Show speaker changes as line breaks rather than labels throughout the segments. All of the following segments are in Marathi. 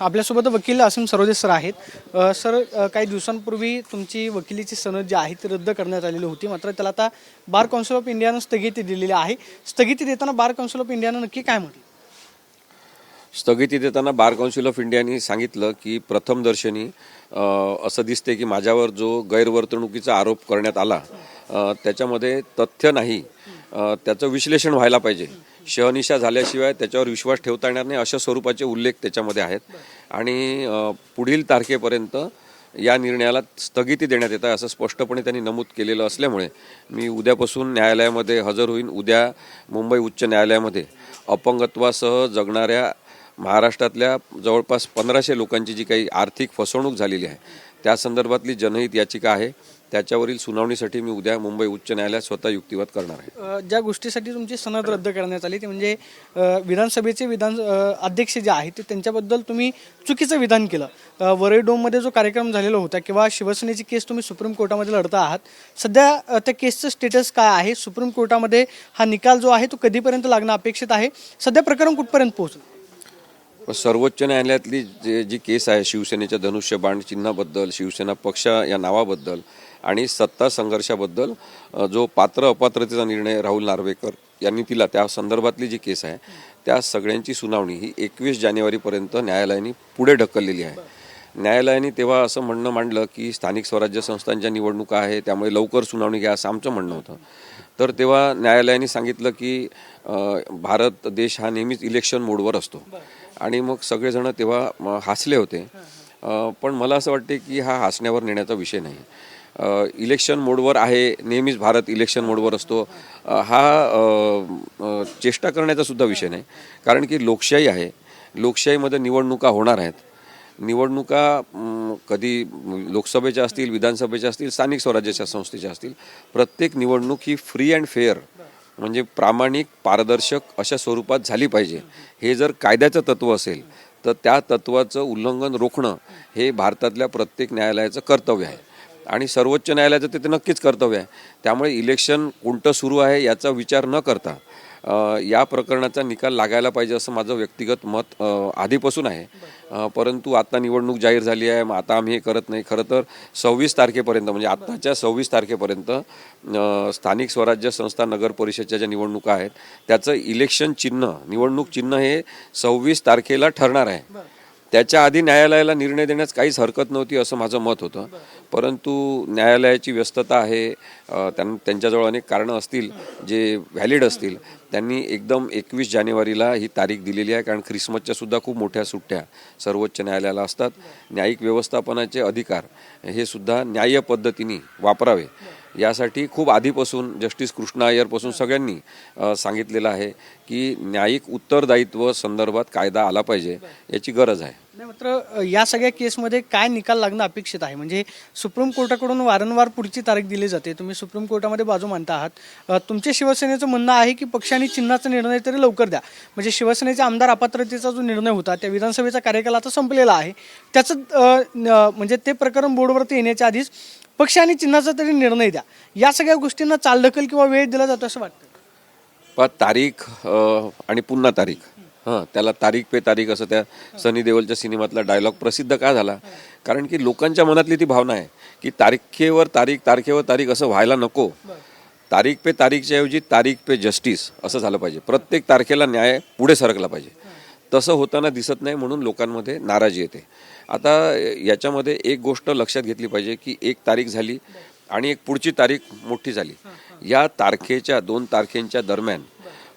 आपल्यासोबत वकील असीम सरोदे सर आहेत. सर काही दिवसांपूर्वी तुमची वकिलीची सनद जी आहे ती रद्द करण्यात आलेली होती. मात्र त्याला आता बार काउन्सिल ऑफ इंडियानं स्थगिती दिलेली आहे. स्थगिती देताना बार काउन्सिल ऑफ इंडियानं नक्की काय म्हटलं?
स्थगिती देताना बार काउन्सिल ऑफ इंडियानी सांगितलं की प्रथमदर्शनी अ, असं दिसते की माझ्यावर जो गैरवर्तणुकीचा आरोप करण्यात आला त्याच्यामध्ये तथ्य नाही. त्याचं विश्लेषण व्हायला पाहिजे. शहनिशा झाल्याशिवाय त्याच्यावर विश्वास ठेवता येणार नाही अशा स्वरूपाचे उल्लेख त्याच्यामध्ये आहेत. आणि पुढील तारखेपर्यंत या निर्णयाला स्थगिती देण्यात येत आहे असं स्पष्टपणे त्यांनी नमूद केलेलं असल्यामुळे मी उद्यापासून न्यायालयामध्ये हजर होईन. उद्या मुंबई उच्च न्यायालयामध्ये अपंगत्वासह जगणाऱ्या महाराष्ट्रातल्या जवळपास पंधराशे लोकांची जी काही आर्थिक फसवणूक झालेली आहे त्या संदर्भातली जनहित याचिका आहे. त्याच्यावरील सुनावणीसाठी मी उद्या मुंबई उच्च न्यायालयात स्वतः युक्तिवाद करणार आहे.
ज्या गोष्टीसाठी तुमची सनद रद्द करण्यात आली ते म्हणजे विधानसभेचे विधान अध्यक्ष जे आहेत ते त्यांच्याबद्दल तुम्ही चुकीचं विधान केलं. वरळी डोममध्ये जो कार्यक्रम झालेला होता किंवा शिवसेनेची केस तुम्ही सुप्रीम कोर्टामध्ये लढता आहात सध्या त्या केसचं स्टेटस काय आहे? सुप्रीम कोर्टामध्ये हा निकाल जो आहे तो कधीपर्यंत लागणं अपेक्षित आहे? सध्या प्रकरण कुठपर्यंत पोहोचलं?
सर्वोच्च न्यायालयातली जे जी केस आहे शिवसेनेच्या धनुष्यबाण चिन्हाबद्दल शिवसेना पक्ष या नावाबद्दल आणि सत्ता संघर्षाबद्दल जो पात्र अपात्रतेचा निर्णय राहुल नार्वेकर यांनी दिला त्या संदर्भातली जी केस आहे त्या सगळ्यांची सुनावणी ही एकवीस जानेवारीपर्यंत न्यायालयाने पुढे ढकललेली आहे. न्यायालयाने तेव्हा असं म्हणणं मांडलं की स्थानिक स्वराज्य संस्थांच्या निवडणुका आहे त्यामुळे लवकर सुनावणी घ्या असं आमचं म्हणणं होतं. तर तेव्हा न्यायालयाने सांगितलं की भारत देश हा नेहमीच इलेक्शन मोडवर असतो. आणि मग सगळेजण तेव्हा हसले होते. पण मला असं वाटते की हा हसण्यावर नेण्याचा विषय नाही. आहे इलेक्शन मोडवर आहे नेहमीच भारत इलेक्शन मोडवर असतो. हा चेष्टा करण्याचा सुद्धा विषय नाही. कारण की लोकशाही आहे. लोकशाहीमध्ये निवडणुका होणार आहेत. निवडणुका कधी लोकसभेच्या असतील विधानसभेच्या असतील स्थानिक स्वराज्याच्या संस्थेच्या असतील प्रत्येक निवडणूक ही फ्री अँड फेअर म्हणजे प्रामाणिक पारदर्शक अशा स्वरूपात झाली पाहिजे. हे जर कायद्याचं तत्व असेल तर त्या तत्वाचं उल्लंघन रोखणं हे भारतातल्या प्रत्येक न्यायालयाचं कर्तव्य आहे. आणि सर्वोच्च न्यायालयाचं ते नक्कीच कर्तव्य आहे. त्यामुळे इलेक्शन कोणतं सुरू आहे याचा विचार न करता या प्रकरणाचा निकाल लागायला पाहिजे असं माझं व्यक्तिगत मत आधीपासून आहे. परंतु आता निवडणूक जाहीर झाली आहे. मग आता आम्ही हे करत नाही. खरं तर सव्वीस तारखेपर्यंत म्हणजे आत्ताच्या सव्वीस तारखेपर्यंत स्थानिक स्वराज्य संस्था नगर परिषदच्या ज्या निवडणुका आहेत त्याचं इलेक्शन चिन्ह निवडणूक चिन्ह हे सव्वीस तारखेला ठरणार आहे. त्याच्या आधी न्यायालयाला निर्णय देण्यास काहीच हरकत नव्हती असं माझं मत होतं. परंतु न्यायालयाची व्यस्तता आहे त्यां त्यांच्याजवळ अनेक कारणं असतील जे व्हॅलिड असतील त्यांनी एकदम एकवीस जानेवारीला ही तारीख दिलेली आहे. कारण ख्रिसमसच्या सुद्धा खूप मोठ्या सुट्ट्या सर्वोच्च न्यायालयाला असतात. न्यायिक व्यवस्थापनाचे अधिकार हे सुद्धा न्याय्य पद्धतीने वापरावे. यासाठी खूप आधीपासून जस्टिस कृष्णा अय्यरपासून सगळ्यांनी सांगितलेलं आहे की न्यायिक उत्तरदायित्व संदर्भात कायदा आला पाहिजे याची गरज आहे.
नाही मात्र या सगळ्या केसमध्ये काय निकाल लागणं अपेक्षित आहे? म्हणजे सुप्रीम कोर्टाकडून वारंवार पुढची तारीख दिली जाते. तुम्ही सुप्रीम कोर्टामध्ये बाजू मानता आहात. तुमच्या शिवसेनेचं म्हणणं आहे की पक्ष आणि चिन्हाचा निर्णय तरी लवकर द्या. म्हणजे शिवसेनेच्या आमदार अपात्रतेचा जो निर्णय होता त्या विधानसभेचा कार्यकाल आता संपलेला आहे. त्याचं म्हणजे ते प्रकरण बोर्डवरती येण्याच्या आधीच पक्ष आणि चिन्हाचा तरी निर्णय द्या. या सगळ्या गोष्टींना चालढकल किंवा वेळ दिला जातो असं वाटतं?
तारीख आणि पुन्हा तारीख. हां त्याला तारीख पे तारीख असं त्या सनी देओलच्या सिनेमातला डायलॉग प्रसिद्ध का झाला? कारण की लोकांच्या मनातली ती भावना आहे की तारखेवर तारीख तारखेवर तारीख असं व्हायला नको. तारीख पे तारीखच्या ऐवजी तारीख पे जस्टिस असं झालं पाहिजे. प्रत्येक तारखेला न्याय पुढे सरकला पाहिजे. तसं होताना दिसत नाही म्हणून लोकांमध्ये नाराजी येते. आता याच्यामध्ये एक गोष्ट लक्षात घेतली पाहिजे की एक तारीख झाली आणि एक पुढची तारीख मोठी झाली. या तारखेच्या दोन तारखेंच्या दरम्यान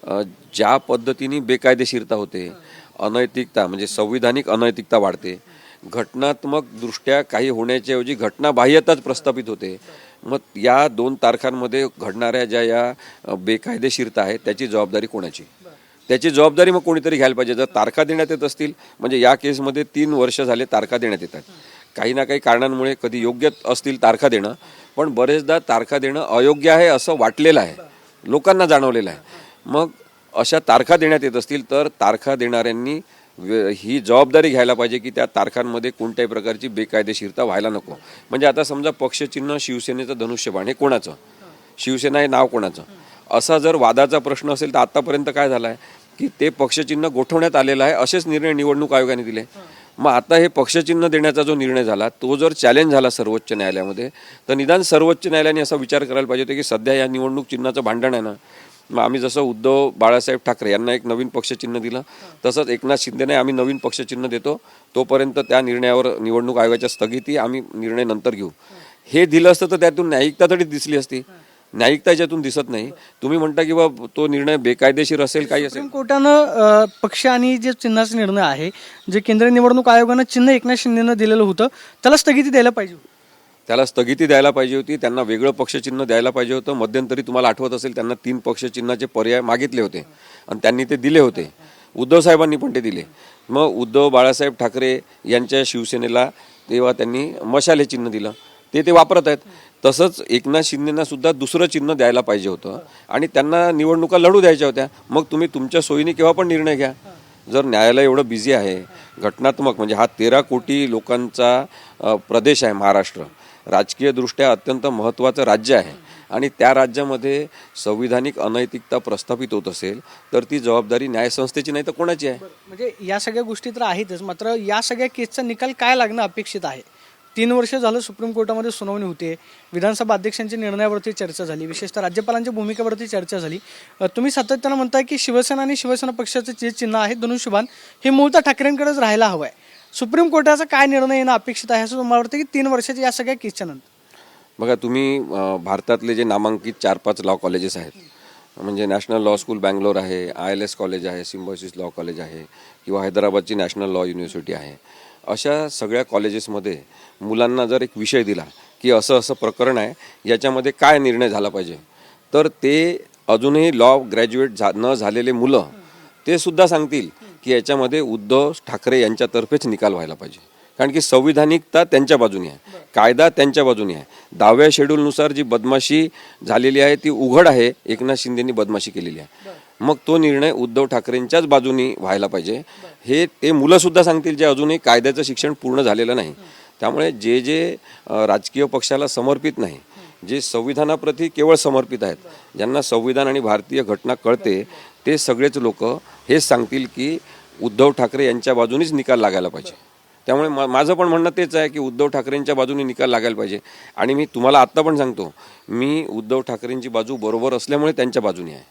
ज्या पद्धतीने बेकायदेशीरता होते अनैतिकता म्हणजे संविधानिक अनैतिकता वाढते घटनात्मक दृष्ट्या काही होण्याच्या ऐवजी घटनाबाह्यताच प्रस्थापित होते मग या दोन तारखांमध्ये घडणाऱ्या ज्या या बेकायदेशीरता आहेत त्याची जबाबदारी कोणाची? त्याची जबाबदारी मग कोणीतरी घ्यायला पाहिजे. जर तारखा देण्यात येत असतील म्हणजे या केसमध्ये तीन वर्ष झाले तारखा देण्यात येतात. काही ना काही कारणांमुळे कधी योग्य असतील तारखा देणं पण बरेचदा तारखा देणं अयोग्य आहे असं वाटलेलं आहे. लोकांना जाणवलेलं आहे. मग अशा तारखा देण्यात येत असतील तर तारखा देणाऱ्यांनी ही जबाबदारी घ्यायला पाहिजे की त्या तारखांमध्ये कोणत्याही प्रकारची बेकायदेशीरता व्हायला नको. म्हणजे आता समजा पक्षचिन्ह शिवसेनेचं धनुष्यबाण हे कोणाचं? शिवसेना हे नाव कोणाचं? असा जर वादाचा प्रश्न असेल तर आत्तापर्यंत काय झाला आहे की ते पक्षचिन्ह गोठवण्यात आलेलं आहे असेच निर्णय निवडणूक आयोगाने दिले. मग आता हे पक्षचिन्ह देण्याचा जो निर्णय झाला तो जर चॅलेंज झाला सर्वोच्च न्यायालयामध्ये तर निदान सर्वोच्च न्यायालयाने असा विचार करायला पाहिजे होता की सध्या या निवडणूक चिन्हाचं भांडण आहे ना? मग आम्ही जसं उद्धव बाळासाहेब ठाकरे यांना एक नवीन पक्षचिन्ह दिलं तसंच एकनाथ शिंदेने आम्ही नवीन पक्षचिन्ह देतो. तोपर्यंत त्या निर्णयावर निवडणूक आयोगाच्या स्थगिती आम्ही निर्णय नंतर घेऊ. हे. दिलं असतं तर त्यातून न्यायिकता तरी दिसली असती. न्यायिकता याच्यातून दिसत नाही. तुम्ही म्हणता की बा तो निर्णय बेकायदेशीर असेल काही असेल.
कोर्टानं पक्ष आणि जे चिन्हाचा निर्णय आहे जे केंद्रीय निवडणूक आयोगानं चिन्ह एकनाथ शिंदेनं दिलेलं होतं त्याला स्थगिती द्यायला पाहिजे.
त्याला स्थगिती द्यायला पाहिजे होती त्यांना वेगळं पक्षचिन्ह द्यायला पाहिजे होतं. मध्यंतरी तुम्हाला आठवत असेल त्यांना तीन पक्षचिन्हाचे पर्याय मागितले होते आणि त्यांनी ते दिले होते. उद्धव साहेबांनी पण ते दिले. मग उद्धव बाळासाहेब ठाकरे यांच्या शिवसेनेला तेव्हा त्यांनी मशाले चिन्ह दिलं. ते ते वापरत आहेत. तसंच एकनाथ शिंदेना सुद्धा दुसरं चिन्ह द्यायला पाहिजे होतं. आणि त्यांना निवडणुका लढू द्यायच्या होत्या. मग तुम्ही तुमच्या सोयीने केव्हा पण निर्णय घ्या. जर न्यायालय एवढं बिझी आहे घटनात्मक म्हणजे हा तेरा कोटी लोकांचा प्रदेश आहे महाराष्ट्र. राजकीयदृष्ट्या अत्यंत महत्त्वाचं राज्य आहे आणि त्या राज्यामध्ये संविधानिक अनैतिकता प्रस्थापित होत असेल तर ती जबाबदारी न्यायसंस्थेची नाही तर कोणाची आहे?
म्हणजे या सगळ्या गोष्टी तर आहेतच मात्र या सगळ्या केसचा निकाल काय लागणं अपेक्षित आहे? तीन वर्ष झालं सुप्रीम कोर्टामध्ये सुनावणी होते विधानसभा अध्यक्षांच्या निर्णयावरती चर्चा झाली विशेषतः राज्यपालांच्या भूमिकेवरती चर्चा झाली. तुम्ही सातत्यानं म्हणताय की शिवसेना आणि शिवसेना पक्षाचं जे चिन्ह आहे धनुष्यबाण हे मूळतः ठाकरेंकडेच राहायला हवं आहे सुप्रीम कोर्टाचा काय निर्णय येणं अपेक्षित आहे असं तुम्हाला वाटतं की तीन वर्षाच्या या सगळ्या केसच्या नंतर?
बघा तुम्ही भारतातले जे नामांकित चार पाच लॉ कॉलेजेस आहेत म्हणजे नॅशनल लॉ स्कूल बँगलोर आहे आय एल एस कॉलेज आहे सिम्बॉसिस लॉ कॉलेज आहे किंवा हैदराबादची नॅशनल लॉ युनिव्हर्सिटी आहे अशा सगळ्या कॉलेजेसमध्ये मुलांना जर एक विषय दिला की असं असं प्रकरण आहे याच्यामध्ये काय निर्णय झाला पाहिजे तर ते अजूनही लॉ ग्रॅज्युएट झा न झालेले मुलं ते सुद्धा सांगतील की याच्यामध्ये उद्धव ठाकरे यांच्यातर्फेच निकाल व्हायला पाहिजे. कारण की संविधानिकता त्यांच्या बाजूने आहे. कायदा त्यांच्या बाजूने आहे. दहाव्या शेड्यूलनुसार जी बदमाशी झालेली आहे ती उघड आहे. एकनाथ शिंदेनी बदमाशी केलेली आहे. मग तो निर्णय उद्धव ठाकरेंच्याच बाजूनी व्हायला पाहिजे. हे ते मुलं सुद्धा सांगतील जे अजूनही कायद्याचं शिक्षण पूर्ण झालेलं नाही. त्यामुळे जे जे राजकीय पक्षाला समर्पित नाही जे संविधानाप्रती केवळ समर्पित आहेत ज्यांना संविधान आणि भारतीय घटना कळते ते सगळेच लोक हेच सांगतील की उद्धव ठाकरे यांच्या बाजूनेच निकाल लागायला पाहिजे. त्यामुळे मा माझं पण म्हणणं तेच आहे की उद्धव ठाकरेंच्या बाजूने निकाल लागायला पाहिजे. आणि मी तुम्हाला आत्ता पण सांगतो मी उद्धव ठाकरेंची बाजू बरोबर असल्यामुळे त्यांच्या बाजूने आहे.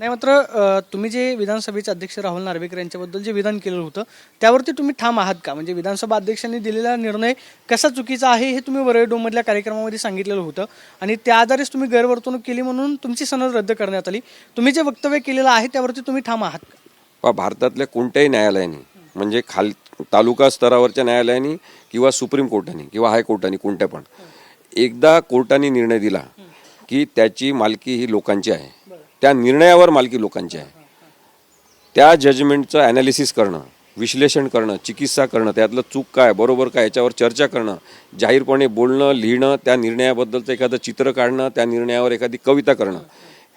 नाही मात्र तुम्ही जे विधानसभेचे अध्यक्ष राहुल नार्वेकर यांच्याबद्दल जे विधान केलेलं होतं त्यावरती तुम्ही ठाम आहात का? म्हणजे विधानसभा अध्यक्षांनी दिलेला निर्णय कसा चुकीचा आहे हे तुम्ही वरळडोमधल्या कार्यक्रमामध्ये सांगितलेलं होतं. आणि त्या आधारेच तुम्ही गैरवर्तणूक केली म्हणून तुमची सनद रद्द करण्यात आली. तुम्ही जे वक्तव्य केलेलं आहे त्यावरती तुम्ही ठाम आहात का?
वा भारतातल्या कोणत्याही न्यायालयाने म्हणजे खाल तालुका स्तरावरच्या न्यायालयाने किंवा सुप्रीम कोर्टाने किंवा हायकोर्टाने कोणत्या पण एकदा कोर्टाने निर्णय दिला की त्याची मालकी ही लोकांची आहे. त्या निर्णयावर मालकी लोकांची आहे. त्या जजमेंटचं ॲनालिसिस करणं विश्लेषण करणं चिकित्सा करणं त्यातलं चूक काय बरोबर काय याच्यावर चर्चा करणं जाहीरपणे बोलणं लिहिणं त्या निर्णयाबद्दलचं एखादं चित्र काढणं त्या निर्णयावर एखादी कविता करणं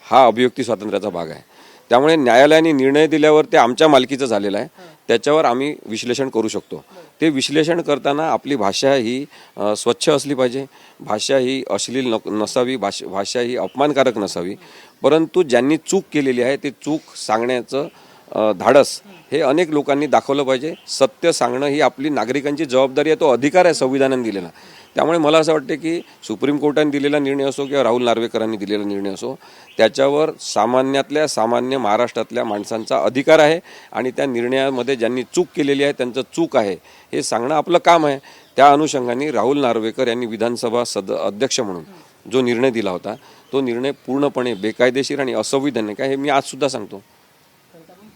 हा अभिव्यक्ती स्वातंत्र्याचा भाग आहे. त्यामुळे न्यायालयाने निर्णय दिल्यावर ते आमच्या मालकीचं झालेलं आहे. त्याच्यावर आम्ही विश्लेषण करू शकतो. ते विश्लेषण करताना आपली भाषा ही स्वच्छ असली पाहिजे. भाषा ही अश्लील नसावी भाष भाषा ही अपमानकारक नसावी. परंतु ज्यांनी चूक केलेली आहे ते चूक सांगण्याचं धाडस हे अनेक लोकांनी दाखवलं पाहिजे. सत्य सांगणं ही आपली नागरिकांची जबाबदारी आहे तो अधिकार आहे संविधानाने दिलेला. त्यामुळे मला असं वाटतं की सुप्रीम कोर्टाने दिलेला निर्णय असो किंवा राहुल नार्वेकरांनी दिलेला निर्णय असो त्याच्यावर सामान्यातल्या सामान्य महाराष्ट्रातल्या माणसांचा अधिकार आहे आणि त्या निर्णयामध्ये ज्यांनी चूक केलेली आहे त्यांचं चूक आहे हे सांगणं आपलं काम आहे. त्या अनुषंगाने राहुल नार्वेकर यांनी विधानसभा सद अध्यक्ष म्हणून जो निर्णय दिला होता तो निर्णय पूर्णपणे बेकायदेशीर आणि असंविधानिक आहे हे मी आजसुद्धा सांगतो.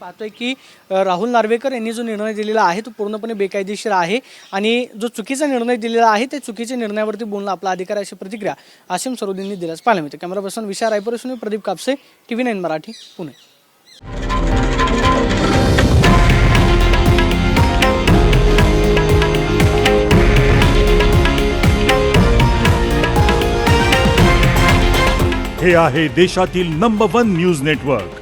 पाहतोय की राहुल नार्वेकर यांनी जो निर्णय दिलेला आहे तो पूर्णपणे बेकायदेशीर आहे आणि जो चुकीचा निर्णय दिलेला आहे ते चुकीच्या निर्णयावरती बोलणं आपला अधिकार अशी प्रतिक्रिया आशिम सरोदींनी दिल्यास पाहायला मिळते. कॅमेरा पर्सन विशाल रायपूर असून Pradeep Kapse T V nine Marathi Pune.
हे आहे देशातील नंबर वन न्यूज नेटवर्क